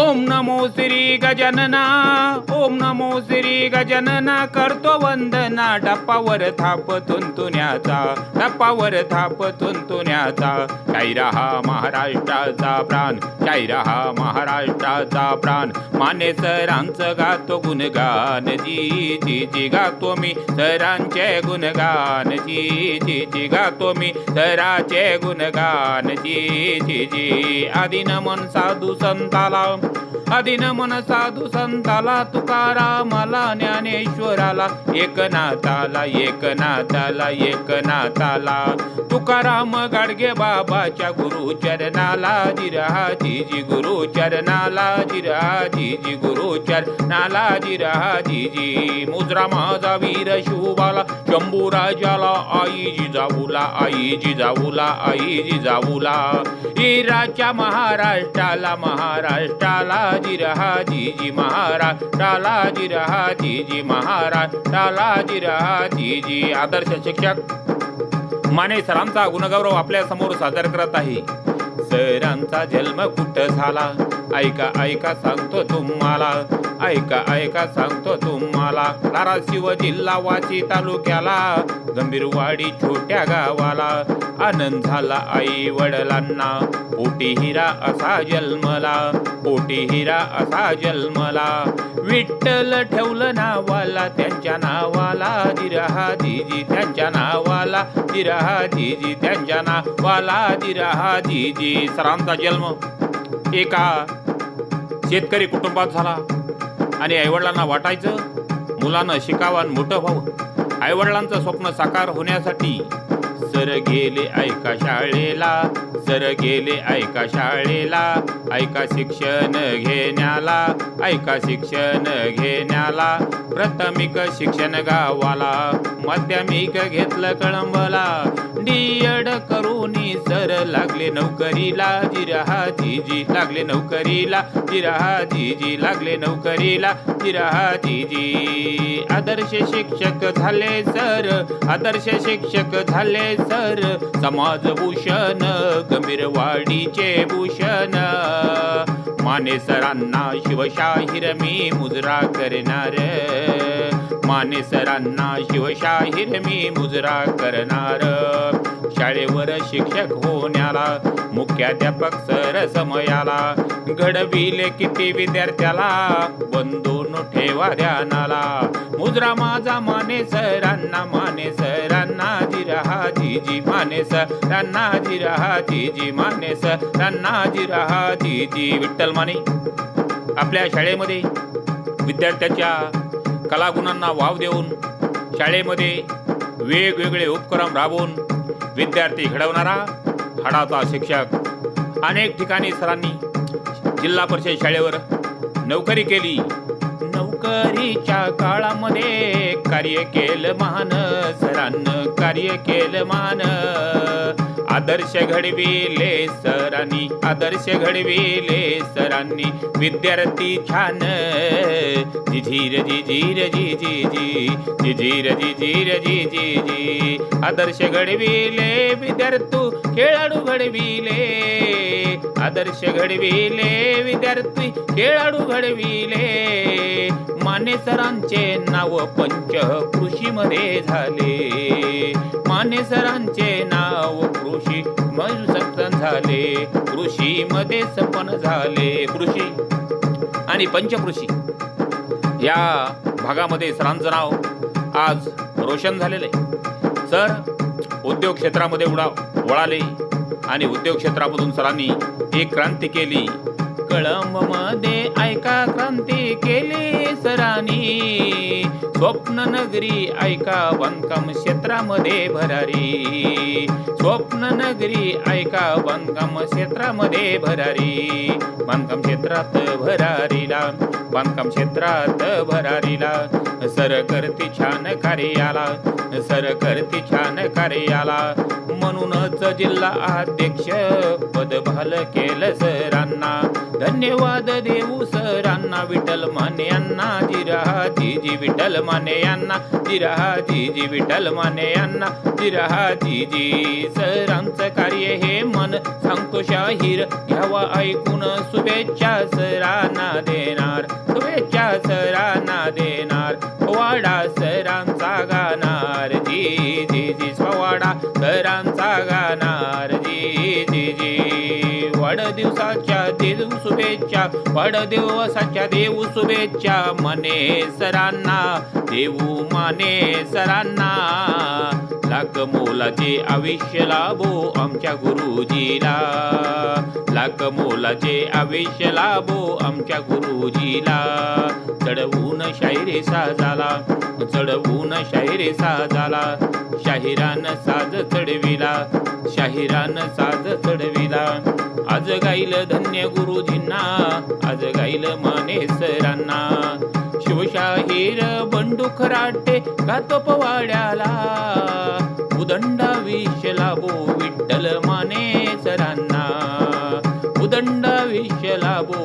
ओम नमो श्री गजानना ओम नमो श्री गजानना करतो वंदना. डप्पावर थाप तुंतुण्याचा डप्पावर थाप तुंतुण्याचा काही हा महाराष्ट्राचा प्राण काही हा महाराष्ट्राचा प्राण. माने सरांचं गातो गुणगान जी जी जी गातो मी. सरांचे गुणगान जी जी जी गातो मी. सराचे गुणगान जी जी जी. आधी नमन साधू संताला आदिन मन साधू संताला तुकारामाला ज्ञानेश्वराला एकनाथाला एकनाथाला एकनाथाला. तुकाराम गाडगे बाबाच्या गुरु चरणाला जिरहा जी गुरु चरणाला जिरहा जी गुरु चरणाला जिरहा जी मुजरा माझा वीर शिवबाला शंभू राजाला आई जिजाऊला आई जिजाऊला आई जिजाऊला इराच्या महाराष्ट्राला महाराष्ट्राला जिरहा जी जी महाराष्ट्राला. जिरहा जी जी महाराष्ट्राला जिरहा आदर्श शिक्षक. माने सरांचा गुणगौरव आपल्यासमोर सादर करत आहे. सरांचा जन्म कुठं झाला? ऐका ऐका सांगतो तुम्हाला. ऐका ऐका सांगतो तुम्हाला. धाराशिव जिल्हा वाशी तालुक्याला गंभीरवाडी छोट्या गावाला आनंद झाला आई वडिलांना. पोटी हिरा असा जन्मला पोटी हिरा असा जन्मला. विठ्ठल ठेवलं नावाला त्यांच्या नावाला दिरहा दिजी त्यांच्या नावाला दिरहा दिजी त्यांच्या नावाला दिरहा दिजी सरांचा जन्म एका शेतकरी कुटुंबात झाला. आणि आईवडिलांना वाटायचं मुलानं शिकावं आणि मोठं व्हावं. आईवडिलांचं स्वप्न साकार होण्यासाठी सर गेले ऐका शाळेला सर गेले ऐका शाळेला ऐका शिक्षण घेण्याला ऐका शिक्षण घेण्याला. प्राथमिक शिक्षण गावाला माध्यमिक घेतलं कळंबला. डीएड करून सर लागले नोकरीला जिरहा जीजी लागले नोकरीला जिरहा जीजी लागले नोकरीला जिरहा जीजी. आदर्श शिक्षक झाले सर आदर्श शिक्षक झाले सर समाजभूषण गंभीरवाडीचे भूषण. माने सरांना शिवशाहीर मी मुजरा करणार. माने सरांना शिवशाहीर मी मुजरा करणार. शाळेवर शिक्षक होण्याला मुख्याध्यापक सर समयाला घडविले किती विद्यार्थ्याला बंधून ठेवा ध्यानाला. मुजरा माझा माने सरांना माने सरांना जिरहा जीजी माने सरांना जिरहा जीजी माने सरांना जिरहा जीजी. विठ्ठल माने आपल्या शाळेमध्ये विद्यार्थ्याच्या कलागुणांना वाव देऊन शाळेमध्ये वेगवेगळे उपक्रम राबवून विद्यार्थी घडवणारा हाडाचा शिक्षक अनेक ठिकाणी सरांनी जिल्हा परिषद शाळेवर नोकरी केली. नोकरीच्या काळामध्ये कार्य केलं महान सरांनं कार्य केलं महान. आदर्श घडविले सरांनी आदर्श घडविले सरांनी. विद्यार्थी छान जिझीर जिझीर जी जी जी जिझीर जिझीर जी जी आदर्श घडविले विद्यार्थू खेळाडू घडविले. आदर्श घडविले विद्यार्थी खेळाडू घडविले. माने सरांचे नाव पंच कृषीमध्ये झाले. माने सरांचे नाव कृषी संपन्न झाले. कृषीमध्ये संपन्न झाले. कृषी आणि पंचकृषी या भागामध्ये सरांचं नाव आज रोशन झालेलं आहे. सर उद्योग क्षेत्रामध्ये उडा वळाले आणि उद्योग क्षेत्रामधून सरांनी एक क्रांती केली. कळंबमध्ये ऐका क्रांती केली सरांनी. स्वप्न नगरी ऐका बांधकाम क्षेत्रामध्ये भरारी. स्वप्न नगरी ऐका बांधकाम क्षेत्रामध्ये भरारी. बांधकाम क्षेत्रात भरारीला बांधकाम क्षेत्रात भरारीला. सर करती छान कार्याला सर करती छान कार्याला. म्हणूनच जिल्हा अध्यक्ष पद भाल केलं सरांना. धन्यवाद देऊ सरांना विठ्ठल माने यांना जिरहा जी विठ्ठल माने यांना जिरहा जी विठ्ठल माने यांना जिरहा जी. सरांचं कार्य हे मन सांगतो शाहीर घ्यावा ऐकून शुभेच्छा सरांना देणार शुभेच्छा सरांना देणार. वाडा सरांचा गाणार जी जी जी स्ववाडा सरांचा गाणार. देऊ शुभेच्छा वाढदिवसाच्या देऊ शुभेच्छा मने सरांना देऊ माने सरांना. लाख मोलाचे आयुष्य लाभो आमच्या गुरुजीला. लाख मोलाचे आयुष्य लाभो आमच्या गुरुजीला. चढवून शाहिरे साजाला चढवून शाहिरे साजाला. शाहिरान साज चढविला शाहिरान साज चढविला. आज गाईल धन्य गुरुजींना आज गाईल माने सरांना शिवशाहीर बंडू खराटे गातो पवाड्याला उदंडा विष लाभो विठ्ठल माने सरांना उदंडा विष लाभो